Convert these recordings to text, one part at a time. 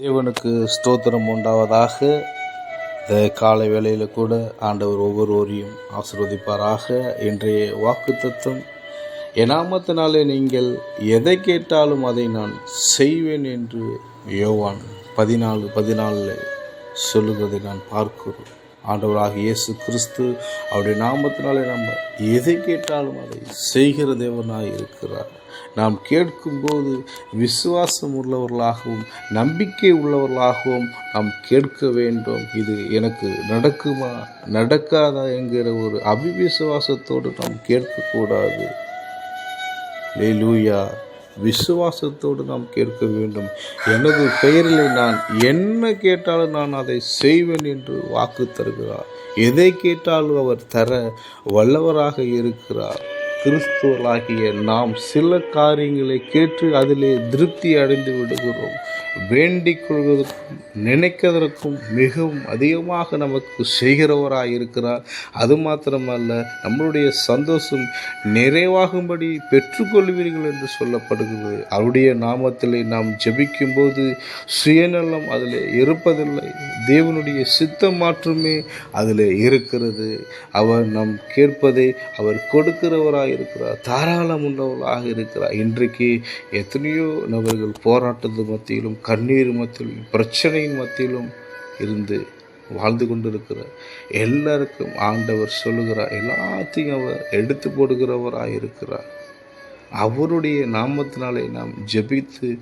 தேவனுக்கு ஸ்தோத்திரம் உண்டாவதாக. இந்த காலை வேளையில் கூட ஆண்டவர் ஒவ்வொருவரையும் ஆசிர்வதிப்பாராக. இன்றைய வாக்கு தத்துவம் எனாமத்தினாலே நீங்கள் எதை கேட்டாலும் அதை நான் செய்வேன் என்று யோவான் பதினாலு பதினாலில் சொல்லுவதை நான் பார்க்கிறோம். ஆண்டவராக இயேசு கிறிஸ்து அவருடைய நாமத்தினாலே நம்ம எதை கேட்டாலும் அதை செய்கிற தேவனாய் இருக்கிறார். நாம் கேட்கும்போது விசுவாசம் உள்ளவர்களாகவும் நம்பிக்கை உள்ளவர்களாகவும் நாம் கேட்க வேண்டும். இது எனக்கு நடக்குமா நடக்காதா என்கிற ஒரு அபிவிசுவாசத்தோடு நாம் கேட்கக்கூடாது. லேலூயா விசுவாசத்தோடு நாம் கேட்க வேண்டும். எனது பெயரில் நான் என்ன கேட்டாலும் நான் அதை செய்வேன் என்று வாக்கு தருகிறார். எதை கேட்டாலும் அவர் தர வல்லவராக இருக்கிறார். கிறிஸ்துவர்களாகிய நாம் சில காரியங்களை கேட்டு அதிலே திருப்தி அடைந்து விடுகிறோம். வேண்டிக் கொள்வதற்கும் நினைக்கிறதற்கும் மிகவும் அதிகமாக நமக்கு செய்கிறவராக இருக்கிறார். அது மாத்திரமல்ல நம்மளுடைய சந்தோஷம் நிறைவாகும்படி பெற்றுக்கொள்வீர்கள் என்று சொல்லப்படுகிறது. அவருடைய நாமத்திலே நாம் ஜெபிக்கும்போது சுயநலம் அதில் இருப்பதில்லை. தேவனுடைய சித்தம் மாற்றமே அதில் இருக்கிறது. அவர் நம் கேட்பதை அவர் கொடுக்கிறவராக இருக்கிறார். தாராளம் உள்ளவராக இருக்கிறார். இன்றைக்கு எத்தனையோ நபர்கள் போராட்டத்து மத்தியிலும் கண்ணீர் மத்தியிலும் பிரச்சனை பிரச்சனையின் மத்தியிலும் இருந்து வாழ்ந்து கொண்டிருக்கிறார் எல்லாருக்கும் ஆண்டவர் சொல்லுகிறார். எல்லாத்தையும் அவர் எடுத்து போடுகிறவராக இருக்கிறார் அவருடைய நாமத்தினாலே நாம் ஜெபித்து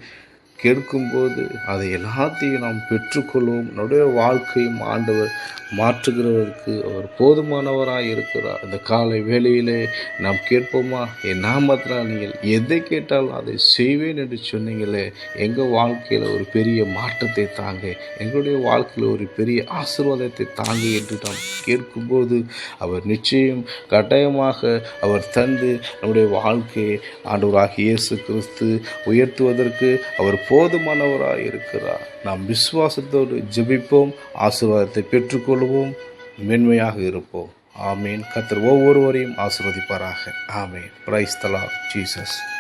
கேட்கும்போது அதை எல்லாத்தையும் நாம் பெற்றுக்கொள்வோம். நம்முடைய வாழ்க்கையும் ஆண்டவர் மாற்றுகிறவருக்கு அவர் போதுமானவராக இருக்கிறார். இந்த காலை வேளையிலே நாம் கேட்போமா? என் நாமத்தில் நீங்கள் எதை கேட்டாலும் அதை செய்வேன் என்று சொன்னீங்களே எங்கள் வாழ்க்கையில் ஒரு பெரிய மாற்றத்தை தாங்க எங்களுடைய வாழ்க்கையில் ஒரு பெரிய ஆசீர்வாதத்தை தாங்க என்று நாம் கேட்கும்போது அவர் நிச்சயம் கட்டாயமாக அவர் தந்து நம்முடைய வாழ்க்கையை ஆண்டவராக இயேசு கிறிஸ்து உயர்த்துவதற்கு அவர் போதுமானவராக இருக்கிறார் நாம் விசுவாசத்தோடு ஜெபிப்போம் ஆசீர்வாதத்தை பெற்றுக்கொள்வோம் மென்மையாக இருப்போம். ஆமீன். கத்தர் ஒவ்வொருவரையும் ஆசிர்வதிப்பாராக. ஆமீன். Praise the lord Jesus.